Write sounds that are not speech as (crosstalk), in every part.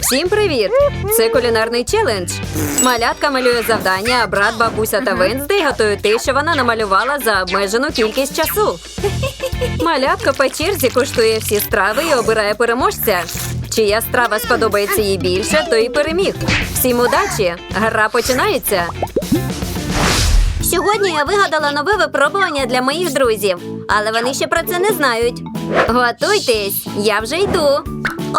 Всім привіт! Це кулінарний челендж. Малятка малює завдання, а брат, бабуся та Венздей готують те, що вона намалювала за обмежену кількість часу. Малятка по черзі куштує всі страви і обирає переможця. Чия страва сподобається їй більше, то і переміг. Всім удачі! Гра починається. Сьогодні я вигадала нове випробування для моїх друзів, але вони ще про це не знають. Готуйтесь, я вже йду.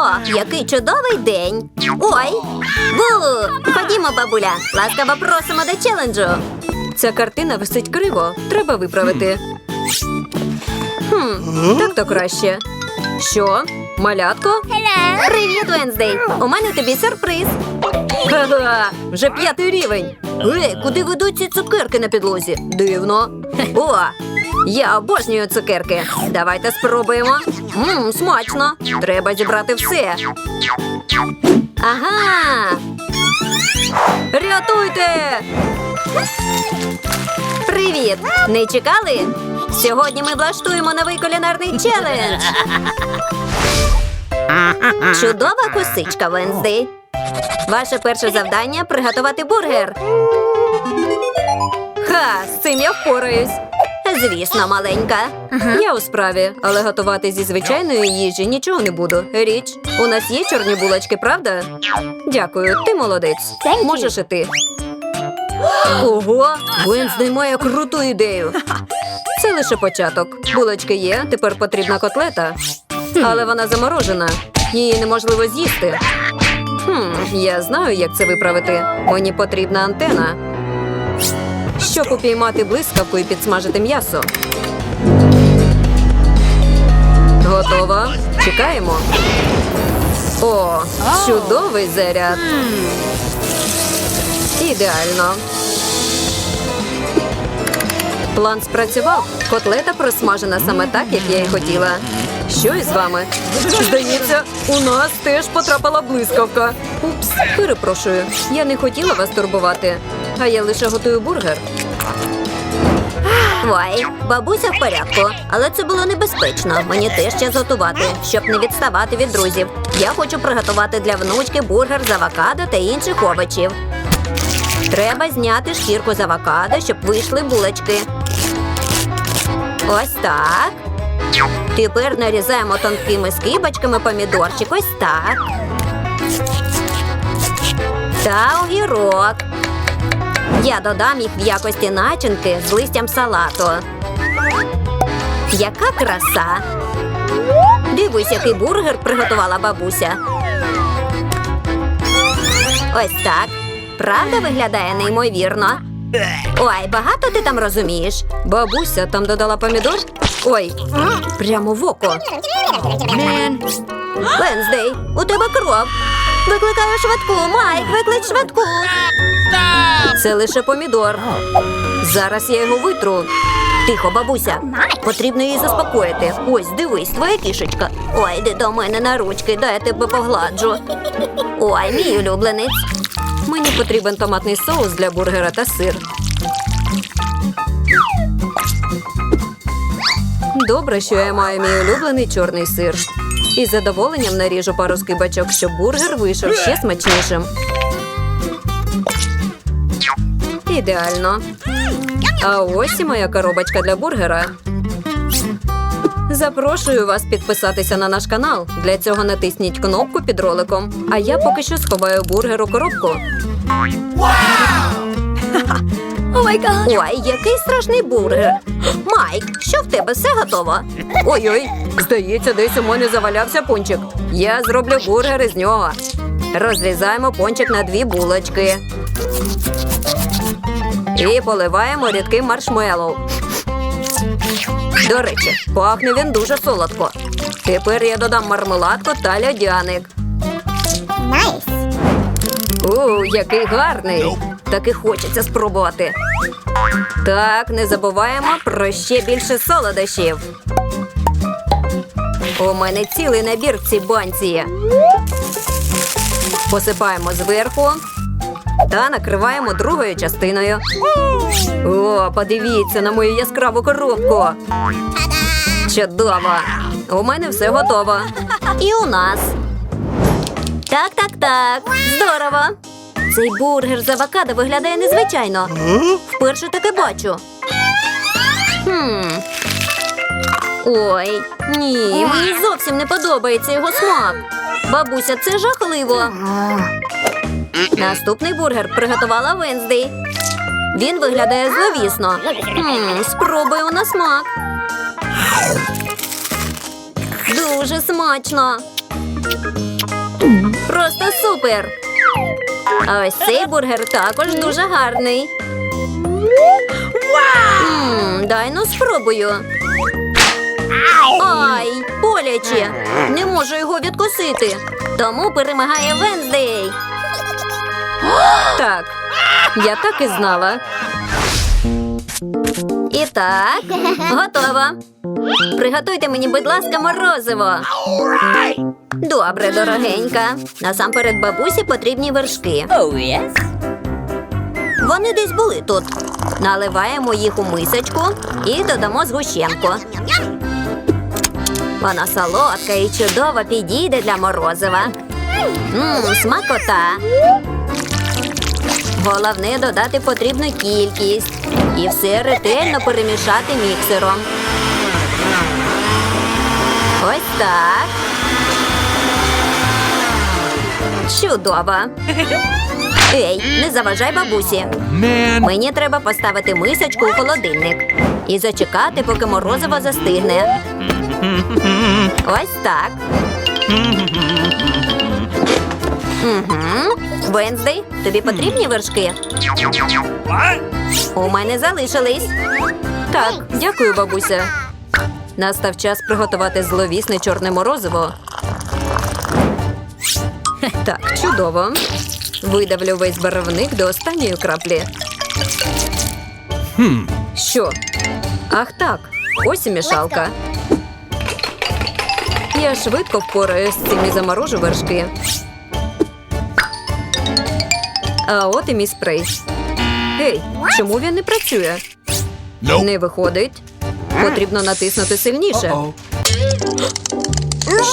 О, який чудовий день. Ой. Бу! Ходімо, бабуля. Ласкаво просимо до челенджу. Ця картина висить криво. Треба виправити. Хм, так то краще. Що? Малятко? Привіт, Венздей! У мене тобі сюрприз. Ха-ха, вже п'ятий рівень. Ей, куди ведуть ці цукерки на підлозі? Дивно. О, я обожнюю цукерки. Давайте спробуємо. Мм, смачно. Треба зібрати все. Ага. Рятуйте! Привіт! Не чекали? Сьогодні ми влаштуємо новий кулінарний челендж. Чудова косичка, Венздей. Ваше перше завдання приготувати бургер. Ха, з цим я впораюсь. Звісно, маленька. Я у справі, але готувати зі звичайної їжі нічого не буду. Річ, у нас є чорні булочки, правда? Дякую, ти молодець. Можеш і ти. Ого, Венздей має круту ідею. Це лише початок. Булочки є, тепер потрібна котлета. Але вона заморожена. Її неможливо з'їсти. Хм, я знаю, як це виправити. Мені потрібна антена. Щоб упіймати блискавку і підсмажити м'ясо. Готово. Чекаємо. О, чудовий заряд. Ідеально. План спрацював. Котлета просмажена саме так, як я і хотіла. Що із вами? Здається, у нас теж потрапила блискавка. Упс, перепрошую. Я не хотіла вас турбувати, а я лише готую бургер. Вай, бабуся в порядку, але це було небезпечно. Мені теж час готувати, щоб не відставати від друзів. Я хочу приготувати для внучки бургер з авокадо та інших овочів. Треба зняти шкірку з авокадо, щоб вийшли булочки. Ось так. Тепер нарізаємо тонкими скибочками помідорчик. Ось так. Та огірок. Я додам їх в якості начинки з листям салату. Яка краса! Дивись, який бургер приготувала бабуся. Ось так. Правда виглядає неймовірно. Ой, багато ти там розумієш. Бабуся там додала помідор. Ой, прямо в око. Венздей, у тебе кров. Викликаю швидку, Майк, виклич швидку. Це лише помідор. Зараз я його витру. Тихо, бабуся. Потрібно її заспокоїти. Ось, дивись, твоя кішечка. Ой, йди до мене на ручки, дай я тебе погладжу. Ой, мій улюбленець. Мені потрібен томатний соус для бургера та сир. Добре, що я маю мій улюблений чорний сир. І задоволенням наріжу пару скибачок, щоб бургер вийшов ще смачнішим. Ідеально. А ось і моя коробочка для бургера. Запрошую вас підписатися на наш канал. Для цього натисніть кнопку під роликом. А я поки що сховаю бургер у коробку. (laughs) Ой, який страшний бургер. Майк, що в тебе все готово? Ой-ой, здається, десь у мене завалявся пончик. Я зроблю бургер із нього. Розрізаємо пончик на дві булочки. І поливаємо рідким маршмеллоу. До речі, пахне він дуже солодко. Тепер я додам мармеладку та льодяник. У, який гарний! Так і хочеться спробувати. Так, не забуваємо про ще більше солодощів. У мене цілий набір в цій банці. Посипаємо зверху та накриваємо другою частиною. О, подивіться на мою яскраву коробку. Чудово! У мене все готово. І у нас. Так, так, так. Здорово. Цей бургер з авокадо виглядає незвичайно. Вперше таке бачу. Хм. Ой, ні, мені зовсім не подобається його смак. Бабуся, це жахливо. Наступний бургер приготувала Венздей. Він виглядає зловісно. Хм, спробую на смак. Дуже смачно. Просто супер. Ось цей бургер також дуже гарний. Мм, дай ну спробую. Ай, боляче. Не можу його відкусити. Тому перемагає Венздей. Так, я так і знала. І так, готово. Приготуйте мені, будь ласка, морозиво. Добре, дорогенька. Насамперед бабусі потрібні вершки. Oh. Вони десь були тут. Наливаємо їх у мисочку і додамо згущенку. Вона солодка і чудово підійде для морозива. Мм, смакота. Головне додати потрібну кількість і все ретельно перемішати міксером. Ось так. Чудово. Ей, не заважай бабусі. Мені треба поставити мисочку у холодильник і зачекати, поки морозиво застигне. Ось так. Угу. Венздей, тобі потрібні вершки? У мене залишились. Так, дякую, бабуся. Настав час приготувати зловісне чорне морозиво. (laughs) Так, чудово. Видавлю весь барвник до останньої краплі. Hmm. Що? Ах так, ось і мішалка. Я швидко впораюсь з цим і заморожу вершки. А от і мій спрей. Гей, чому він не працює? Nope. Не виходить. Потрібно натиснути сильніше. Uh-oh.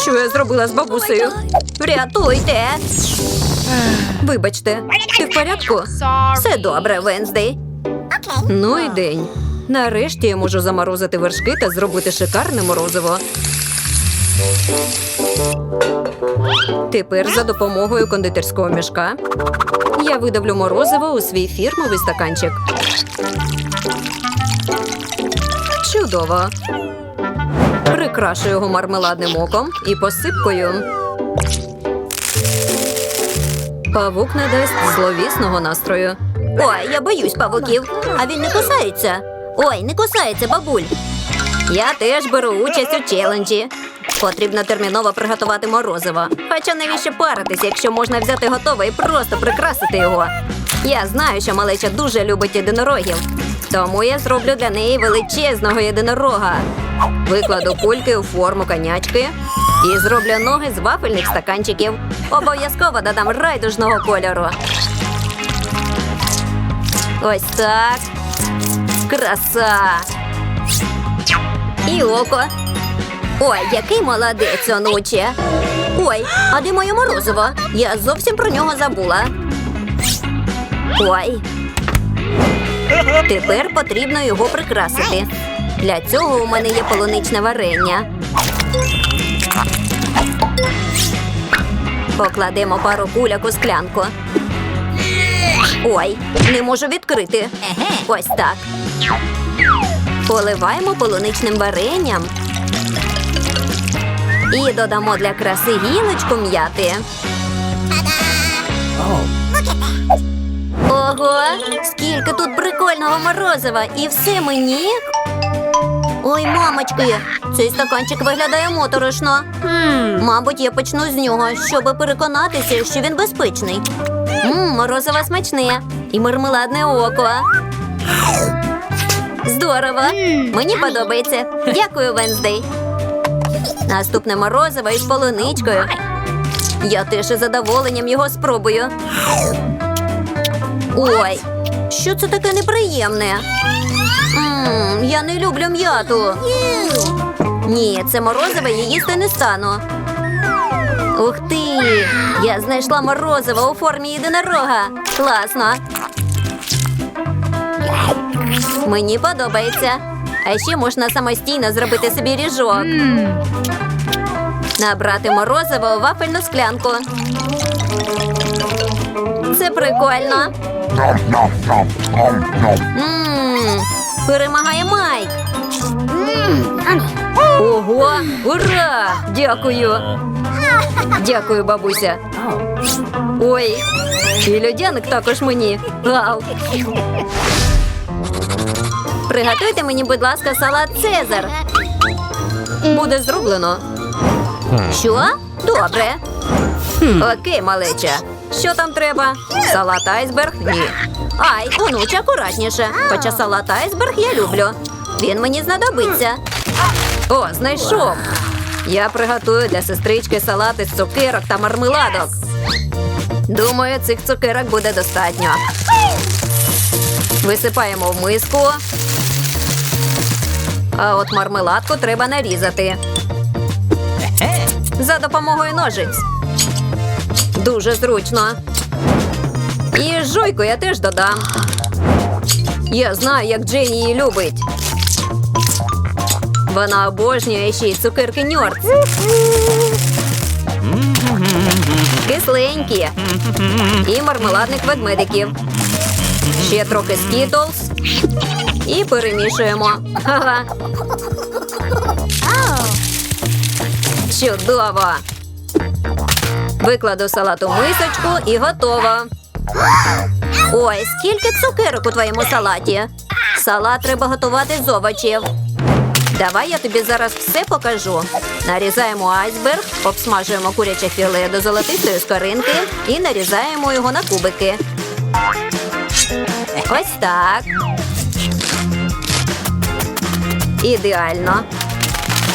Що я зробила з бабусею? Врятуйте! Вибачте, ти в порядку? Все добре, Венздей. Ну і день. Нарешті я можу заморозити вершки та зробити шикарне морозиво. Тепер за допомогою кондитерського мішка я видавлю морозиво у свій фірмовий стаканчик. Чудово. Прикрашу його мармеладним оком і посипкою. Павук не дасть зловісного настрою. Ой, я боюсь павуків, а він не кусається. Ой, не кусається, бабуль. Я теж беру участь у челенджі. Потрібно терміново приготувати морозиво. Хоча навіщо паритися, якщо можна взяти готове і просто прикрасити його. Я знаю, що малеча дуже любить єдинорогів. Тому я зроблю для неї величезного єдинорога. Викладу кульки у форму конячки і зроблю ноги з вафельних стаканчиків. Обов'язково додам райдужного кольору. Ось так. Краса. І око. Ой, який молодець, онуче. Ой, а де моє морозиво? Я зовсім про нього забула. Ой. Тепер потрібно його прикрасити. Для цього у мене є полуничне варення. Покладемо пару куляк у склянку. Ой, не можу відкрити. Ось так. Поливаємо полуничним варенням. І додамо для краси гілочку м'яти. Ого, скільки тут прикольного морозива! І все мені. Ой, мамочки, цей стаканчик виглядає моторошно. Мабуть, я почну з нього, щоб переконатися, що він безпечний. Мм, морозиво смачне і мармеладне око. Здорово! Мені подобається. Дякую, Венздей. Наступне морозиво із полуничкою. Я теж із задоволенням його спробую. Ой, що це таке неприємне? Мм, я не люблю м'яту. Ні, це морозиво я їсти не стану. Ух ти! Я знайшла морозиво у формі єдинорога. Класно. Мені подобається. А ще можна самостійно зробити собі ріжок. Набрати морозиво вафельну склянку. Це прикольно. Перемагає Майк. Ого, ура! Дякую. Дякую, бабуся. Ой, і льодяник також мені. Вау. Приготуйте мені, будь ласка, салат Цезар. Буде зроблено. Що? Добре. Окей, малеча. Що там треба? Салат айсберг? Ні. Ай, онуче, акуратніше. Хоча салат айсберг я люблю. Він мені знадобиться. О, знайшов. Я приготую для сестрички салати з цукерок та мармеладок. Думаю, цих цукерок буде достатньо. Висипаємо в миску. А от мармеладку треба нарізати. За допомогою ножиць. Дуже зручно. І жуйку я теж додам. Я знаю, як Дженні її любить. Вона обожнює ще й цукерки Ньорц. Кисленькі. І мармеладних ведмедиків. Ще трохи скітлз. І перемішуємо. Чудово! Викладу салат у мисочку і готово. Ой, скільки цукерок у твоєму салаті. Салат треба готувати з овочів. Давай я тобі зараз все покажу. Нарізаємо айсберг, обсмажуємо куряче філе до золотистої скоринки і нарізаємо його на кубики. Ось так. Ідеально.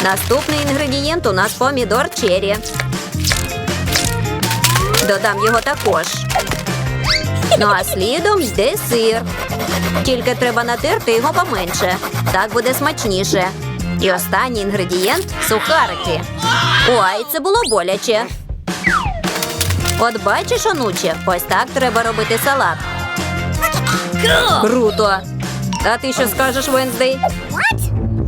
Наступний інгредієнт у нас помідор черрі. Додам його також. Ну а слідом йде сир. Тільки треба натерти його поменше. Так буде смачніше. І останній інгредієнт сухарики. Ой, це було боляче. От бачиш, онуче, ось так треба робити салат. Круто! А ти що скажеш, Венздей?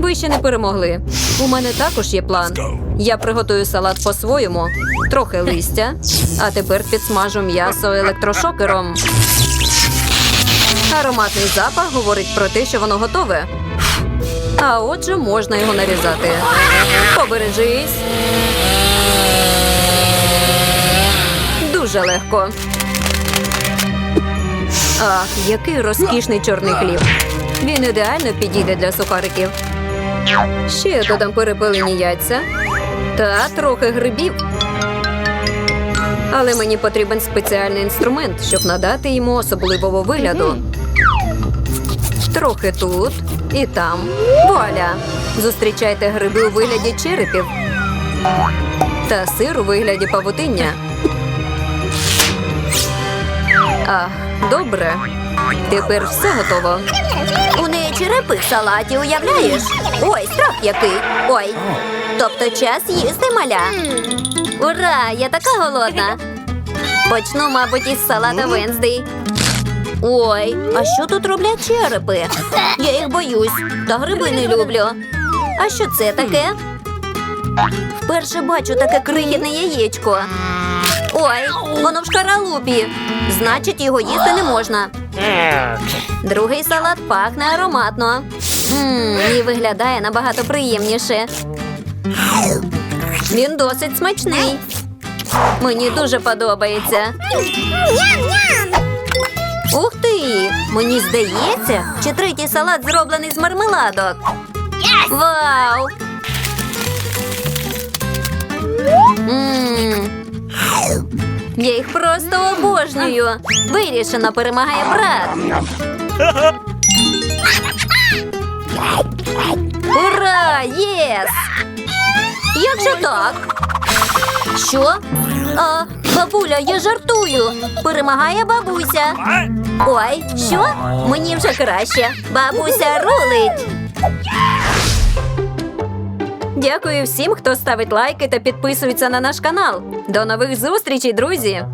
Ви ще не перемогли. У мене також є план. Я приготую салат по-своєму, трохи листя, а тепер підсмажу м'ясо електрошокером. Ароматний запах говорить про те, що воно готове. А отже, можна його нарізати. Побережись. Дуже легко. Ах, який розкішний чорний хліб. Він ідеально підійде для сухариків. Ще додам перепилені яйця та трохи грибів. Але мені потрібен спеціальний інструмент, щоб надати йому особливого вигляду. Трохи тут і там. Вуаля! Зустрічайте гриби у вигляді черепів та сир у вигляді павутиння. Ах, добре. Тепер все готово. Черепи в салаті, уявляєш? Ой, страх який. Ой. Тобто час їсти маля. Ура! Я така голодна. Почну, мабуть, із салата Венздей. Ой, а що тут роблять черепи? Я їх боюсь, та гриби не люблю. А що це таке? Вперше бачу таке крихітне яєчко. Ой, воно в шкаралупі. Значить, його їсти не можна. Другий салат пахне ароматно. Мм, і виглядає набагато приємніше. Він досить смачний. Мені дуже подобається. Ух ти! Мені здається, чи третій салат зроблений з мармеладок. Вау! Я їх просто обожнюю. Вирішено перемагає брат. Ура! Єс! Як же так? Що? А, бабуля, я жартую. Перемагає бабуся. Ой, що? Мені вже краще. Бабуся рулить. Дякую всім, хто ставить лайки та підписується на наш канал. До нових зустрічей, друзі!